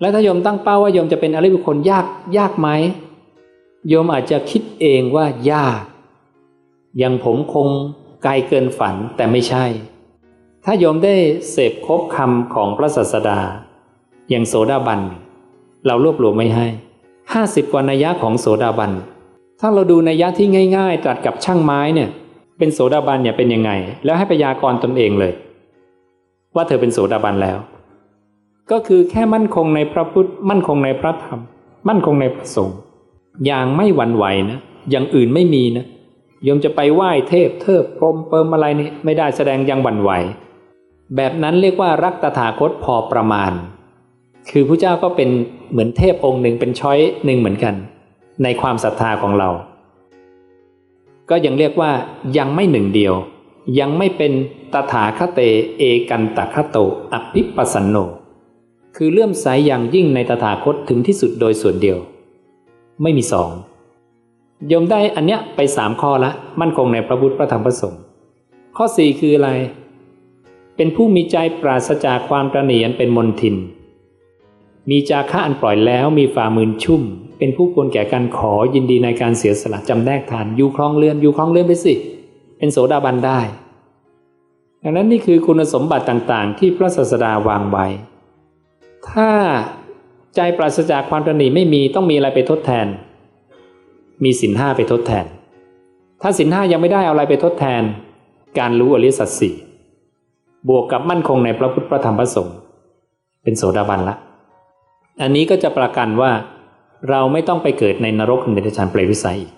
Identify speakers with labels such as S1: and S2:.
S1: แล้วถ้าโยมตั้งเป้าว่าโยมจะเป็นอริยบุคคลยากยากไหมโยมอาจจะคิดเองว่ายากอย่างผมคงไกลเกินฝันแต่ไม่ใช่ ถ้าโยมได้เสพครบคำของพระศาสดา อย่างโสดาบัน เรารวบรวมไม่ให้ห้าสิบกว่านัยยะของโสดาบัน ถ้าเราดูนัยยะที่ง่าย ๆตรัสกับช่างไม้เนี่ยเป็นโสดาบันเนี่ยเป็นยังไง แล้วให้พยากรตนเองเลย ว่าเธอเป็นโสดาบันแล้ว ก็คือแค่มั่นคงในพระพุทธมั่นคงในพระธรรม มั่นคงในพระสงฆ์อย่างไม่หวั่นไหวนะอย่างอื่นไม่มีนะโยมจะไปไหว้เทพเทิบพรมเปิมอะไรนี่ไม่ได้แสดงยังหวั่นไหว แบบนั้นเรียกว่ารักตถาคตพอประมาณ คือพระเจ้าก็เป็นเหมือนเทพองค์หนึ่งเป็นช้อยหนึ่งเหมือนกัน ในความศรัทธาของเรา ก็ยังเรียกว่ายังไม่หนึ่งเดียว ยังไม่เป็นตถาคเตเอกันตคโตอภิปัสสนโน คือเลื่อมใสอย่างยิ่งในตถาคตถึงที่สุดโดยส่วนเดียว ไม่มีสองโยมได้อันเนี้ยไปสามข้อละ มั่นคงในพระพุทธพระธรรมพระสงฆ์ข้อสี่คืออะไร เป็นผู้มีใจปราศจากความตระหนี่อันเป็นมนทิน มีจาคะอันปล่อยแล้วมีฝ่ามือชุ่ม เป็นผู้ควรแก่การขอยินดีในการเสียสละจำแนกทานอยู่คลองเรือนอยู่คลองเรือนไปสิ เป็นโสดาบันได้ ดังนั้นนี่คือคุณสมบัติต่างๆ ที่พระศาสดาวางไว้ ถ้าใจปราศจากความตระหนีไม่มีต้องมีอะไรไปทดแทน มีสินห้าไปทดแทน ถ้าสินห้ายังไม่ได้เอาอะไรไปทดแทน การรู้อริสัจสี่บวกกับมั่นคงในพระพุทธพระธรรมพระสงฆ์เป็นโสดาบันละ อันนี้ก็จะประกันว่าเราไม่ต้องไปเกิดในนรกในเดชานเปรตวิสัยอีก